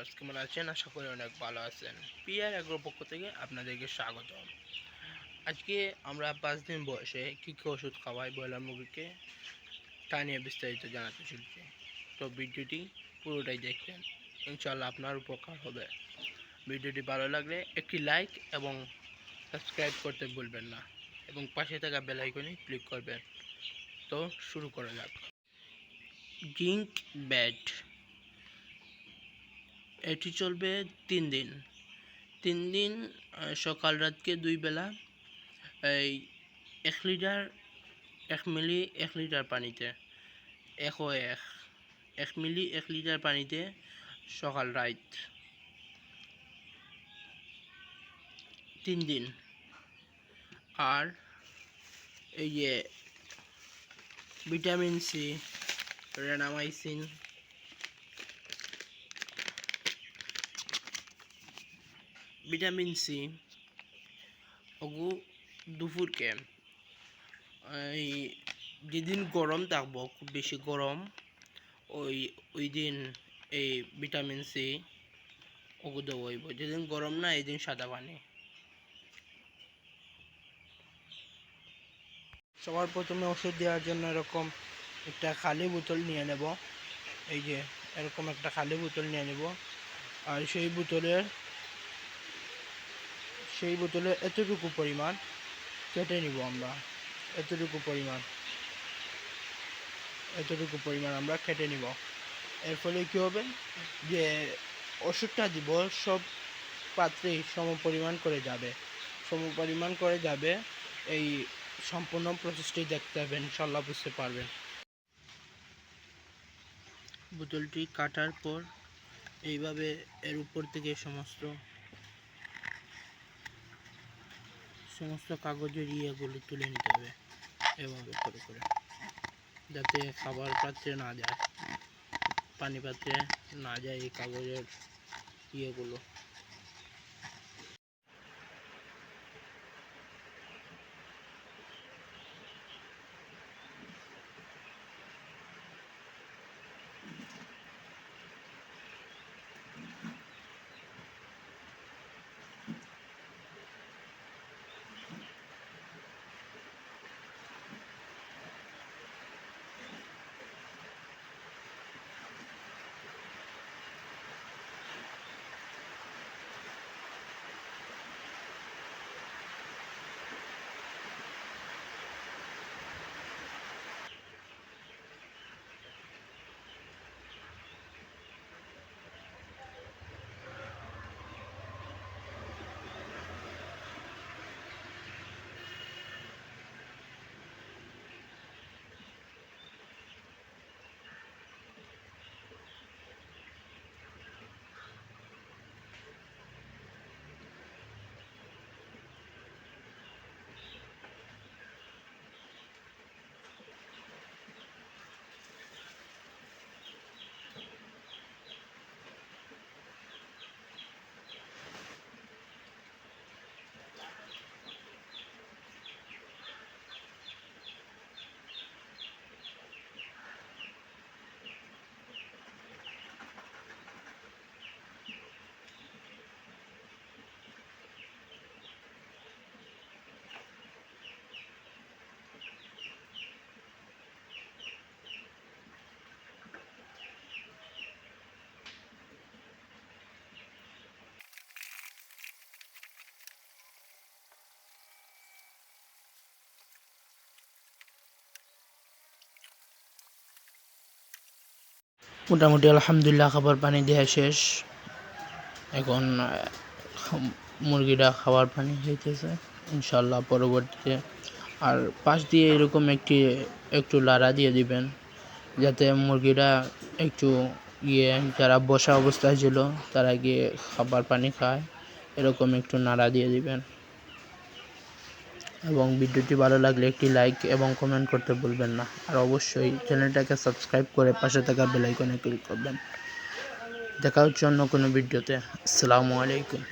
Viewers, কেমন আছেন? আশা করি অনেক ভালো আছেন। পিআর এগ্রো পক্ষ থেকে আপনাদেরকে স্বাগত আজকে আমরা পাঁচ দিন বয়সে কী কী ওষুধ খাওয়াই ব্রয়লার মুরগিকে তা নিয়ে বিস্তারিত জানাতে চলছি। তো ভিডিওটি পুরোটাই দেখবেন। ইনশাল্লাহ আপনার উপকার হবে। ভিডিওটি ভালো লাগলে একটি লাইক এবং সাবস্ক্রাইব করতে ভুলবেন না এবং পাশে থাকা বেল আইকনে ক্লিক করবেন। তো শুরু করা যাক। Zinc bat. এটি চলবে তিন দিন। তিন দিন সকাল রাতকে দুই বেলা। এই এক লিটার, এক মিলি এক লিটার পানিতে। ও এক। এক মিলি এক লিটার পানিতে সকাল রাত। তিন দিন। আর এই যে vitamin C, Renamycin vitamin C ওগু দুপুরকে। এই যেদিন গরম থাকব, খুব বেশি গরম, ওই ওই দিন এই ভিটামিন সি ওগু দেবো যেদিন গরম না, এই দিন সাদা পানি। সবার প্রথমে ওষুধ দেওয়ার জন্য এরকম একটা খালি বোতল নিয়ে নেব। এই যে, এরকম একটা খালি বোতল নিয়ে নেব। আর সেই বোতলের সেই বোতলে এতটুকু পরিমাণ কেটে নিব আমরা। এতটুকু পরিমাণ। এতটুকু পরিমাণ আমরা কেটে নিব। এর ফলে কী হবে যে ওষুধটা দিব, সব পাত্রেই সম পরিমাণ করে যাবে। সম পরিমাণ করে যাবে, এই সম্পূর্ণ প্রসেসটি দেখতে হবে ইনশাল্লাহ বুঝতে পারবেন। বোতলটি কাটার পর এইভাবে এর উপর থেকে সমস্ত সমস্ত কাগজের ইয়েগুলো তুলে নিতে হবে এভাবে করে করে, যাতে খাবার পাত্রে না যায়, পানি পাত্রে না যায় এই কাগজের ইয়েগুলো। মোটামুটি আলহামদুলিল্লাহ খাবার পানি দেওয়া শেষ। এখন আহ, মুরগিটা খাবার পানি হইতেছে। ইনশাল্লাহ পরবর্তীতে আর পাশ দিয়ে এরকম একটি একটু লাড়া দিয়ে দিবেন। যাতে মুরগিরা একটু গিয়ে যারা বসা অবস্থায় ছিল তারা গিয়ে খাবার পানি খায়। এরকম একটু নাড়া দিয়ে দিবেন। এবং ভিডিওটি ভালো লাগলে একটি লাইক এবং কমেন্ট করতে ভুলবেন না। আর অবশ্যই চ্যানেলটাকে সাবস্ক্রাইব করে পাশে থাকা বেলাইকনে ক্লিক করবেন। দেখা হচ্ছে অন্য কোনো ভিডিওতে আসসালামু আলাইকুম।